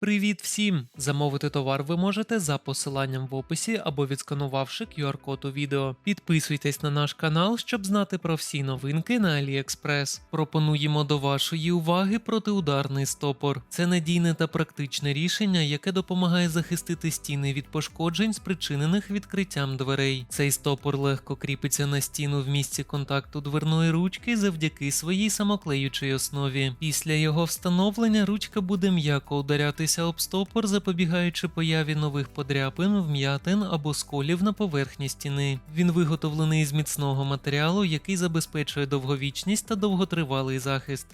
Привіт всім! Замовити товар ви можете за посиланням в описі або відсканувавши QR-код у відео. Підписуйтесь на наш канал, щоб знати про всі новинки на AliExpress. Пропонуємо до вашої уваги протиударний стопор. Це надійне та практичне рішення, яке допомагає захистити стіни від пошкоджень, спричинених відкриттям дверей. Цей стопор легко кріпиться на стіну в місці контакту дверної ручки завдяки своїй самоклеючій основі. Після його встановлення ручка буде м'яко ударятися об стопор, запобігаючи появі нових подряпин, вм'ятин або сколів на поверхні стіни. Він виготовлений з міцного матеріалу, який забезпечує довговічність та довготривалий захист.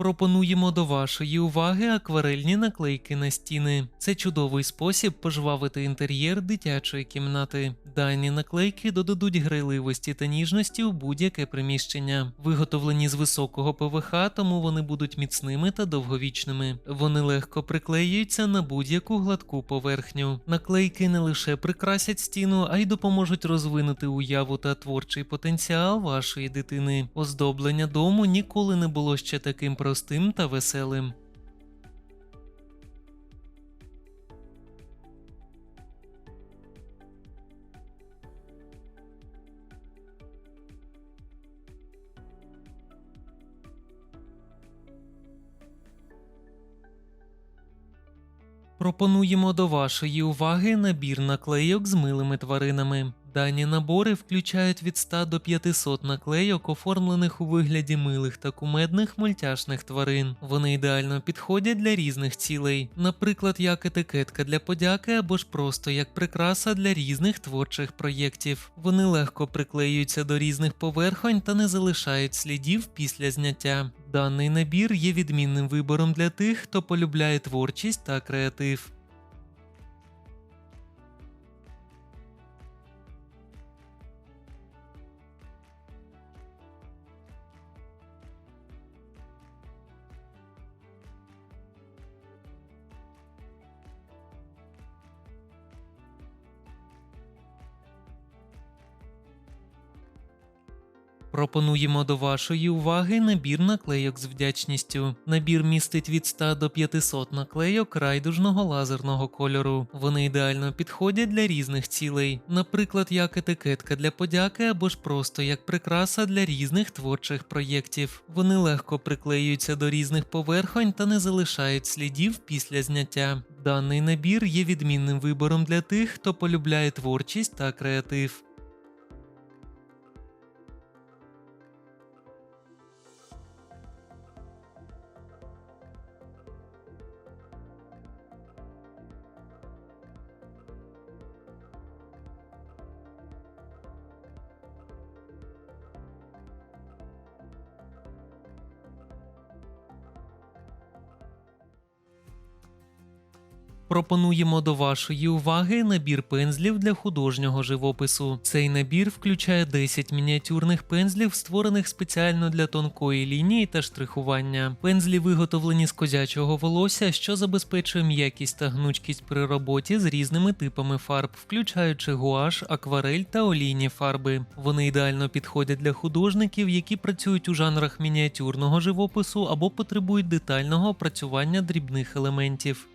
Пропонуємо до вашої уваги акварельні наклейки на стіни. Це чудовий спосіб пожвавити інтер'єр дитячої кімнати. Дані наклейки додадуть грайливості та ніжності у будь-яке приміщення. Виготовлені з високого ПВХ, тому вони будуть міцними та довговічними. Вони легко приклеюються на будь-яку гладку поверхню. Наклейки не лише прикрасять стіну, а й допоможуть розвинути уяву та творчий потенціал вашої дитини. Оздоблення дому ніколи не було ще таким простим та веселим. Пропонуємо до вашої уваги набір наклейок з милими тваринами. Дані набори включають від 100 до 500 наклейок, оформлених у вигляді милих та кумедних мультяшних тварин. Вони ідеально підходять для різних цілей, наприклад, як етикетка для подяки або ж просто як прикраса для різних творчих проєктів. Вони легко приклеюються до різних поверхонь та не залишають слідів після зняття. Даний набір є відмінним вибором для тих, хто полюбляє творчість та креатив. Пропонуємо до вашої уваги набір наклейок з вдячністю. Набір містить від 100 до 500 наклейок райдужного лазерного кольору. Вони ідеально підходять для різних цілей, наприклад, як етикетка для подяки або ж просто як прикраса для різних творчих проєктів. Вони легко приклеюються до різних поверхонь та не залишають слідів після зняття. Даний набір є відмінним вибором для тих, хто полюбляє творчість та креатив. Пропонуємо до вашої уваги набір пензлів для художнього живопису. Цей набір включає 10 мініатюрних пензлів, створених спеціально для тонкої лінії та штрихування. Пензлі виготовлені з козячого волосся, що забезпечує м'якість та гнучкість при роботі з різними типами фарб, включаючи гуаш, акварель та олійні фарби. Вони ідеально підходять для художників, які працюють у жанрах мініатюрного живопису або потребують детального опрацювання дрібних елементів.